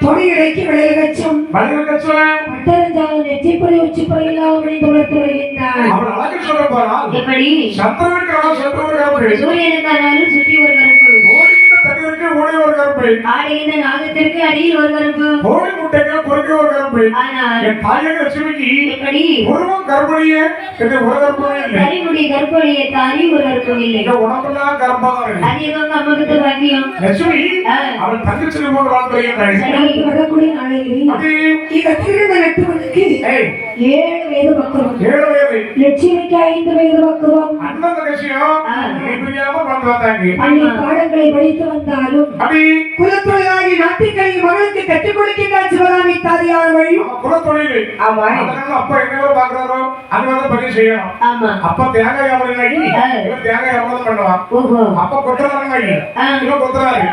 தொடையிடைக்கு விளைய வச்சும் மனிதன் கச்சுவன் பட்டரஞ்சால் நெற்றிப்புறை உச்சிப்புறை இல்லாமல் அவன் அழகு எப்படி? சந்திரனுக்கு கருப்பை சூரியனுக்கானாலும் சுற்றி ஓடுகின்ற தண்ணீருக்கு ஓடி ஒரு கருப்பை ஆடுகின்ற நாகத்திற்கு அடியில் ஒரு கருப்பு கோழி முட்டைக்கு குறுக்க ஒரு கருப்பை என் தாயக லட்சுமிக்கு எப்படி? உருவம் கருப்படியே என்று ஒரு கருப்பமே இல்லை. கரிமுடி கருப்பொழியை தாண்டி ஒரு கருப்பும் இல்லை. இந்த உடம்பெல்லாம் கருப்பாக இருக்கு. அம்மகத்து பாக்கியம். லட்சுமி. அவள் தங்கச்சி போல் வரக்கூடிய நாளையில் இந்த ஏழு வயது பக்குவம். ஏழு வயது லட்சுமிக்கு ஐந்து வயது பக்குவம். ஆ. நீ புரியாம வாழ்ந்து வந்தாங்க. பள்ளி பாடங்களை படித்து வந்தாலும் குலத்தொழிலாகி நாட்டுக்களை மகளுக்கு கற்றுக் கொடுக்கின்றார் சிவகாமி தாதியார்கள் குலத்தொழில். ஆமா. அதனால அப்பா என்ன பாக்குறாரோ அது வந்து பதில் செய்யணும். ஆமா. அப்பா தேங்காய் பண்ணுவான். அப்பா. இவன் கொத்துறாரு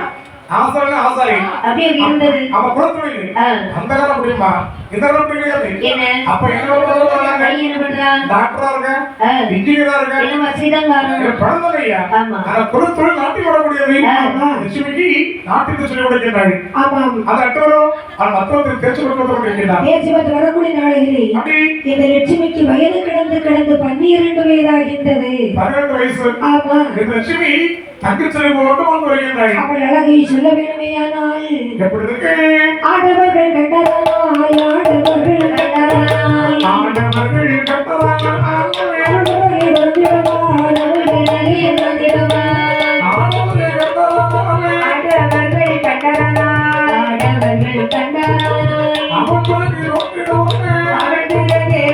ஆசாரி. ஆசாரி அப்படியே இருந்தது. அவன் குலத்தொழில். அந்த காலம் முடியுமா இந்த காலம் என்ன? அப்ப என்ன பண்ணுவாங்க கை என்ன பண்றா? டாக்டரா இருக்க. இன்ஜினியரா இருக்க? என்ன வசதிதான் பழந்தலையா. ஆனா குலத்தொழில் நாட்டி வரக்கூடியது. நாட்டுக்கு சொல்லிக் ஆமாம். வரக்கூடிய இந்த லட்சுமிக்கு வயது கிடந்து கிடந்து பன்னிரண்டு வயதாகின்றது. பன்னிரண்டு வயசு. ஆமா. இந்த லட்சுமி தங்கச்சிலை போட்டு கொண்டு வருகின்றாள். அவள் அழகை சொல்ல வேணுமேயானால் எப்படி இருக்கு? ஆடவர்கள் கண்டதானால் ஆடவர்கள் கண்டதானால் ஆண்டவர்கள் கட்டதான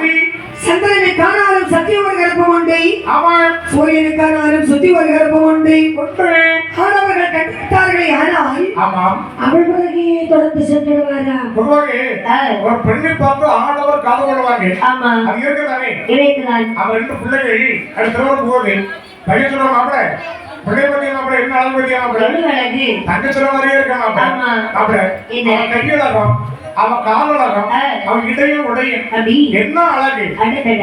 அப்படி சந்திரனை காணாலும் சத்திய ஒரு கர்ப்பம் உண்டு. அவன் சூரியனை காணாலும் சுத்தி ஒரு கர்ப்பம் உண்டு ஆடவர்கள் கட்டிவிட்டார்களே ஆனால் ஆமாம். அவள் பிறகு தொடர்ந்து சென்றிடுவாரா. ஒரு பெண்ணை பார்த்து ஆடவர் காது கொள்வாங்க ஆமா. அது இருக்குதானே இறைக்குதான் அவன் ரெண்டு பிள்ளைகள் அது திருமணம் போகுது பையன் மாப்பிள என்ன அளவு பத்தியா மாப்பிள எது அழகு? தங்க அவன் கையழகம் அவன் உடையும் அப்படி என்ன அழகு?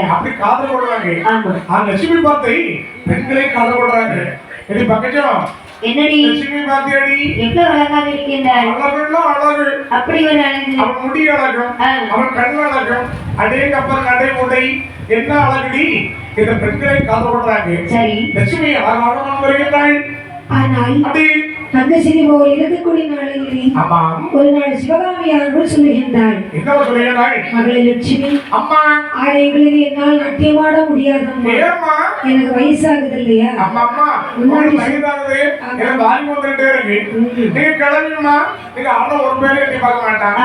அப்படி காதல் கொள்றாங்க அந்த லட்சுமி பார்த்து பெண்களை காதல் கொள்றாங்க. இது பக்கச்சம் என்னடி? லட்சுமி பார்த்தியாடி? எவ்வளவு அழகாக இருக்கின்றாய் அழகுன்னா அழகு. அப்படி ஒரு அழகு. அவன் முடி அழகும். ஆ. அவன் கண் அழகும். அடே கப்பல் நடை உடை. என்ன அழகுடி? இந்த பெண்களை காதல் கொள்றாங்க. சரி. லட்சுமி அழகாக வருகின்றாள். ஆனால் அப்படி தங்கசிரி போல் இருக்கக்கூடிய நாளில் ஒரு நாள் சிவகாமி அவர்கள் சொல்லுகின்றாள் மகளே லட்சுமி அம்மா. ஆடைகளுக்கு என்னால் நாட்டியமாட ஏம்மா? எனக்கு வயசாகுது இல்லையா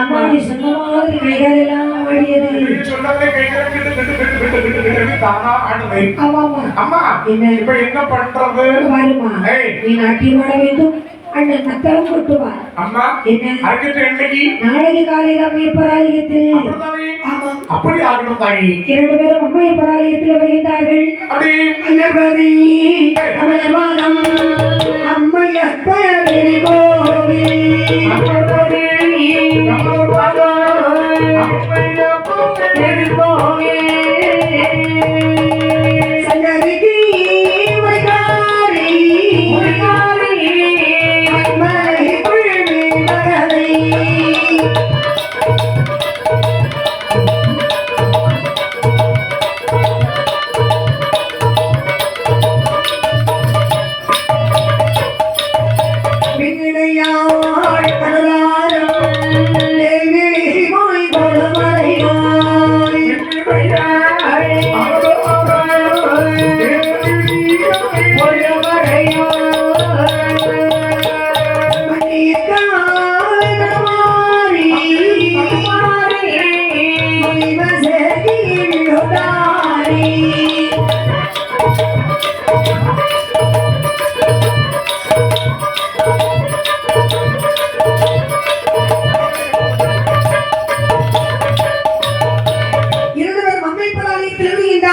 முன்னாடி சொன்ன மாதிரி கைகள் எல்லாம் ஆடியது என்ன? பண்றது. நீ நாட்டியமாட வேண்டும். அண்ணன் மத்தளம் கொட்டுவார். அம்மா என்ன? அரைக்கிட்ட என்னைக்கு? நாளைக்கு காலையில் அம்மையப்பராலயத்தில் அப்படித்தானே? அப்படி ஆகணும் தாயி. இரண்டு பேரும் அம்மையப்பராலயத்தில் வருகின்றார்கள் அமரவாதம்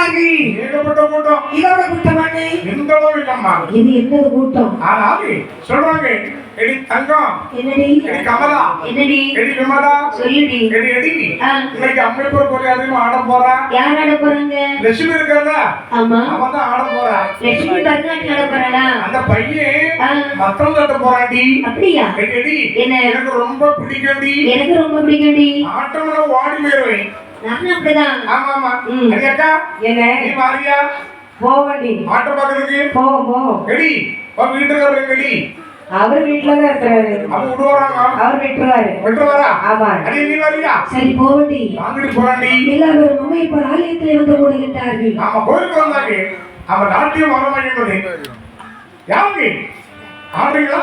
கூட்டம். இதோட கூட்டமானே எந்த அளவு இல்லம்மா. இது என்னது கூட்டம். ஆனால் சொல்றாங்க. எடி தங்கம். என்னடி? எடி கமலா. என்னடி? எடி விமலா. சொல்லுடி. எடி எடி ஆ. இன்னைக்கு அம்மைப்பூர் கோயில் அதிகமா ஆட போறா? யார் ஆட போறாங்க? லட்சுமி இருக்கல ஆமா. அவன் தான் ஆட போறா. லட்சுமி பரதநாட்டியம் ஆட போறாளா? அந்த பையன். மத்தம் தட்ட போறாண்டி அப்படியா? எடி எடி. என்ன? எனக்கு ரொம்ப பிடிக்கண்டி எனக்கு ரொம்ப பிடிக்கும்டி. ஆட்டம்ல ஓடி போயிருவேன். நானும் அப்படிதான். ஆமா ஆமா ம். அடி அக்கா என்ன நீ மாறியா? போவண்டி ஆட்டம் பாக்குறதுக்கு போவோம் போவோம். எடி உன் வீட்டுக்கு வரேன் எடி. அவர் வீட்டுலதான் இருக்கிறாரு. அவன் விடுவாராங்க அவர் விட்டுருவாரு விட்டு வரா ஆமா அடி நீ வரியா சரி போவண்டி வாங்கிட்டு போறாண்டி எல்லாரும் இப்ப ஆலயத்திலே வந்து கூடுகின்றார்கள் நாம கோயிலுக்கு வந்தாங்க. அவன் நாட்டியம் வரமாட்டேன் ஆடுறீங்களா.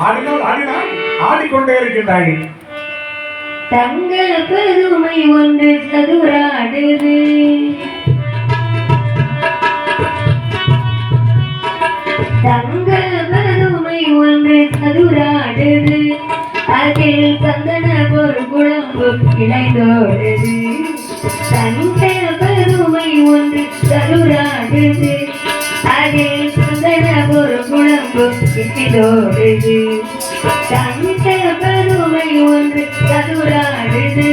ஆடினால் ஆடினால் ஆடிக்கொண்டே இருக்கின்றார்கள். தங்கள் பெருமை ஒன்று சதுராடுது. தங்கள் பெருமை ஒன்று சதுராடுது. அதில் சந்தன ஒரு குழம்பு இணைந்தோடுது. தங்கள் பெருமை ஒன்று சதுராடுது. அதில் சந்தன ஒரு குழம்பு இணைந்தோடுது. தங்கள் ஒன்று சதுராடுது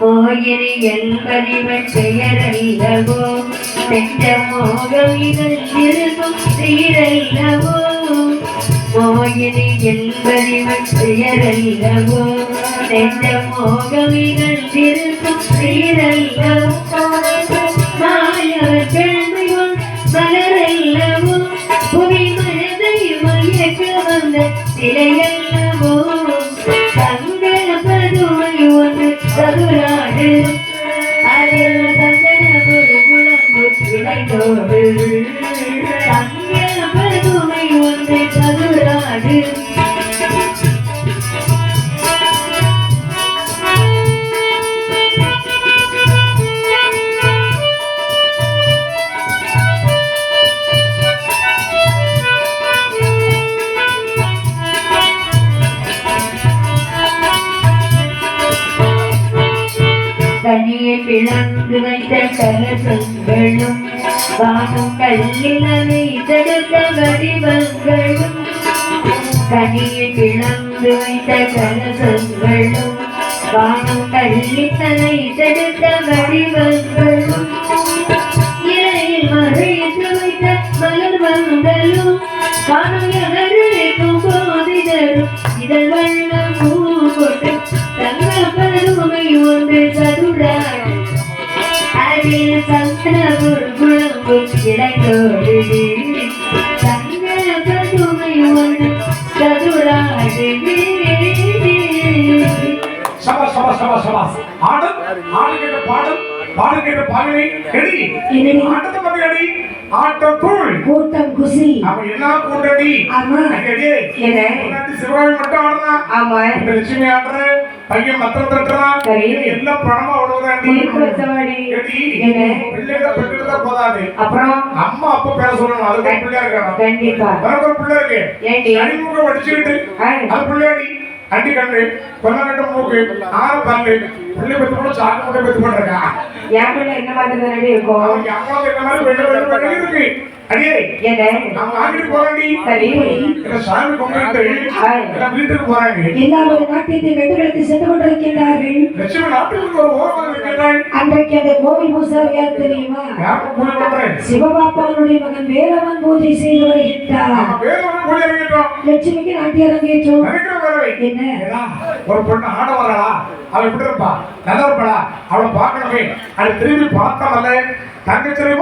மோகினி என்பதிவன் பெயரல்லவோ நெஞ்ச மோகவிகள் இருக்கும் சீரல்லவோ மோகினி என்பதிவன் பெயரல்லவோ நெஞ்ச மோகவிகள் இருக்கும் பெயரல்லவோ. தனியை பிளந்து வைத்த கலசங்களும் வாகும் கல்லில் அதை தடுத்த வடிவங்களும் தனியை பிளந்து வைத்த கலசங்களும் வானும் கல்லித்தனை தடுத்த வடிவங்கள். You. பாடம் பாடு கேட்ட பாடலை எடி? ஆட்டத்தை பத்தி எடி ஆட்டம் தூள் கூட்டம் குசி. அவன் என்ன கூட்டடி. ஆமா. எடி என்ன? சிவகாமி மட்டும் ஆடுறான் ஆமா. இந்த லட்சுமி ஆடுற பையன் மத்தம் தட்டுறான். எல்லாம் பணமா எடி என்ன? பிள்ளைகளை பெற்றுட்டு போதாது. அப்புறம்? அம்மா அப்பா பேர சொல்லணும். அதுக்கு பிள்ளையா இருக்காங்க. கண்டிப்பா. பிள்ளை இருக்கு. ஏண்டி? அடிமுகம் அடிச்சுக்கிட்டு. ஆ. அது பிள்ளையாடி. அண்டி கண்ணு கொல்லங்கட்ட மூக்கு ஆறு பல்லு பிள்ளை பெத்து கூட சாக்கு முட்டை பெத்து போட்டிருக்கா? என் பிள்ளை என்ன மாதிரி இருக்கும்? அம்மாவுக்கு என்ன மாதிரி இருக்கு. அடியே என்ன நான் வாங்கிட்டு போறாண்டி சரி. இந்த சாமி கும்பிட்டு ஆ. எல்லாம் வீட்டுக்கு போறாங்க. எல்லாரும் நாட்டியத்தை வெட்டுகளுக்கு சென்று கொண்டிருக்கின்றார்கள். லட்சுமி நாட்டுக்கு ஒரு ஓரமாக இருக்கிறாள் அன்றைக்கு அந்த கோவில் பூசாரி யார் தெரியுமா சிவபாப்பாவுடைய மகன் வேலவன் பூஜை செய்து வருகின்றார். பூஜை இறங்கிட்டோம் லட்சுமிக்கு நாட்டிய அரங்கேற்றம் ஒரு பொண்ணு ஆட வரலா அவள் எப்படி இருப்பா. நல்லா இருப்பாளா அவளை பார்க்கணுமே. அது திரும்பி பார்த்தவல்ல தங்கச்சிரிமா